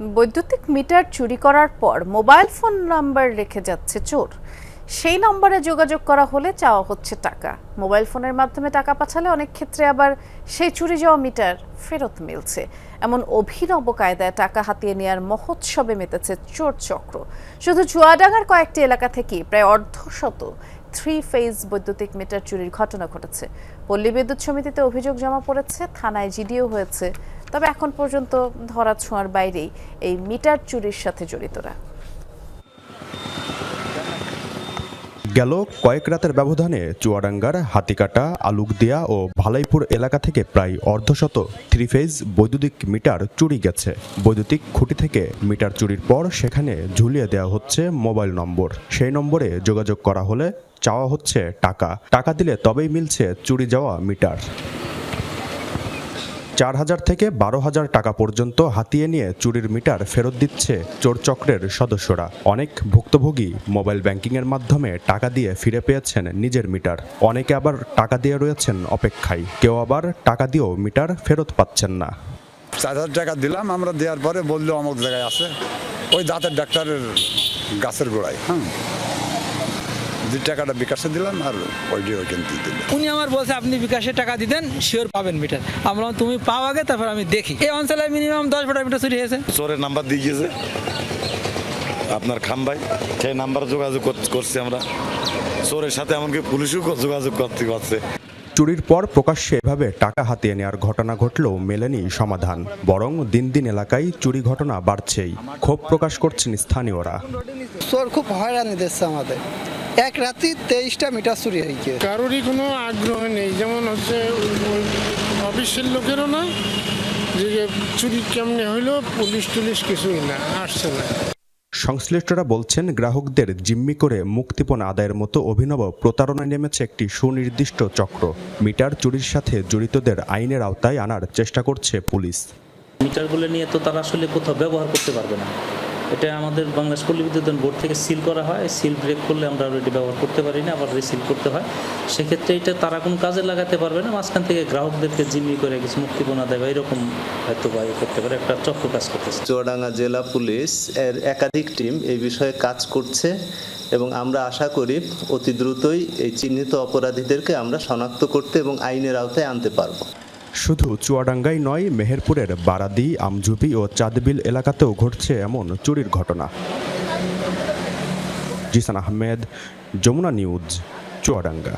বৈদ্যুতিক মিটার চুরি করার পর মোবাইল ফোন নাম্বার রেখে যাচ্ছে চোর। সেই নম্বরে যোগাযোগ করা হলে চাওয়া হচ্ছে টাকা। মোবাইল ফোনের মাধ্যমে টাকা পাঠালে অনেক ক্ষেত্রে আবার সেই চুরি যাওয়া মিটার ফেরত মিলছে। এমন অভিনব কায়দায় টাকা হাতিয়ে নেওয়ার মহোৎসবে মেতেছে চোর চক্র। শুধু চুয়াডাঙ্গার কয়েকটি এলাকা থেকে প্রায় অর্ধশত থ্রি ফেজ বৈদ্যুতিক মিটার চুরির ঘটনা ঘটেছে। পল্লী বিদ্যুৎ সমিতিতে অভিযোগ জমা পড়েছে, থানায় জিডিও হয়েছে তবে এখন পর্যন্ত ধরা ছোঁয়ার বাইরেই এই মিটার চুরির সাথে জড়িতরা। গেল কয়েক রাতের ব্যবধানে চুয়াডাঙ্গার হাতিকাটা, আলুকদিয়া ও ভালাইপুর এলাকা থেকে প্রায় অর্ধশত থ্রি ফেজ বৈদ্যুতিক মিটার চুরি গেছে। বৈদ্যুতিক খুঁটি থেকে মিটার চুরির পর সেখানে ঝুলিয়ে দেওয়া হচ্ছে মোবাইল নম্বর। সেই নম্বরে যোগাযোগ করা হলে চাওয়া হচ্ছে টাকা। টাকা দিলে তবেই মিলছে চুরি যাওয়া মিটার। চার হাজার থেকে বারো হাজার টাকা পর্যন্ত হাতিয়ে নিয়ে চুরির মিটার ফেরত দিচ্ছে চোর চক্রের সদস্যরা। অনেক ভুক্তভোগী মোবাইল ব্যাংকিংয়ের মাধ্যমে টাকা দিয়ে ফিরে পেয়েছেন নিজের মিটার। অনেকে আবার টাকা দিয়ে রয়েছেন অপেক্ষায়। কেউ আবার টাকা দিয়েও মিটার ফেরত পাচ্ছেন না। চার হাজার টাকা দিলাম, আমরা দেওয়ার পরে বলল অমুক জায়গায় আছে। ওই দাঁতের ডাক্তারের গাছের গোড়ায় হ্যাঁ যে টাকাটা বিকাশে দিলাম আর ওইটি ওইখান দিয়ে দিল উনি আমার বলছে আপনি বিকাশে টাকা দিতেন শিওর পাবেন মিটার আমরা তুমি পাও আগে তারপর আমি দেখি। এই অঞ্চলে মিনিমাম দশ বারো মিটার চুরি হয়েছে। চোরের নাম্বার দিয়ে গিয়েছে। আপনার খাম্বাই সেই নাম্বারে যোগাযোগ কর- করছি আমরা। চোরের সাথে এমনকি পুলিশও যোগাযোগ করতে পারছে। চুরির পর প্রকাশ্যে এভাবে টাকা হাতিয়ে নেওয়ার ঘটনা ঘটলেও মেলেনি সমাধান বরং দিন দিন এলাকায় চুরি ঘটনা বাড়ছেই। ক্ষোভ প্রকাশ করছেন স্থানীয়রা। চোর খুব হয়রানি দিচ্ছে আমাদের। এক রাতে তেইশটা মিটার চুরি হয়েছে কারোরই কোনো আগ্রহ নেই যেমন হচ্ছে অফিসের লোকেরও না যে চুরি কেমনে হইল পুলিশ টুলিশ কিছুই না আসছে না। সংশ্লিষ্টরা বলছেন গ্রাহকদের জিম্মি করে মুক্তিপণ আদায়ের মতো অভিনব প্রতারণায় নেমেছে একটি সুনির্দিষ্ট চক্র। মিটার চুরির সাথে জড়িতদের আইনের আওতায় আনার চেষ্টা করছে পুলিশ। মিটারগুলো নিয়ে তো তারা আসলে কোথাও ব্যবহার করতে পারবে না। এটা আমাদের বাংলাদেশ পল্লী বিদ্যুৎ বোর্ড থেকে সিল করা হয়। সিল ব্রেক করলে আমরা অলরেডি ব্যবহার করতে পারি না, আবার রিসিল করতে হয়। সেক্ষেত্রে এটা তারা কোনো কাজে লাগাতে পারবে না, মাঝখান থেকে গ্রাহকদেরকে জিম্মি করে কিছু মুক্তিপণা দেবে এরকম হয়তো বা ইয়ে করতে পারে, একটা চক্র কাজ করতেছে। চুয়াডাঙ্গা জেলা পুলিশ এর একাধিক টিম এই বিষয়ে কাজ করছে এবং আমরা আশা করি অতি দ্রুতই এই চিহ্নিত অপরাধীদেরকে আমরা শনাক্ত করতে এবং আইনের আওতায় আনতে পারব। শুধু চুয়াডাঙ্গাই নয়, মেহেরপুরের বারাদি আমজুপি ও চাঁদবিল এলাকাতেও ঘটছে এমন চুরির ঘটনা। জিসান আহমেদ, যমুনা নিউজ, চুয়াডাঙ্গা।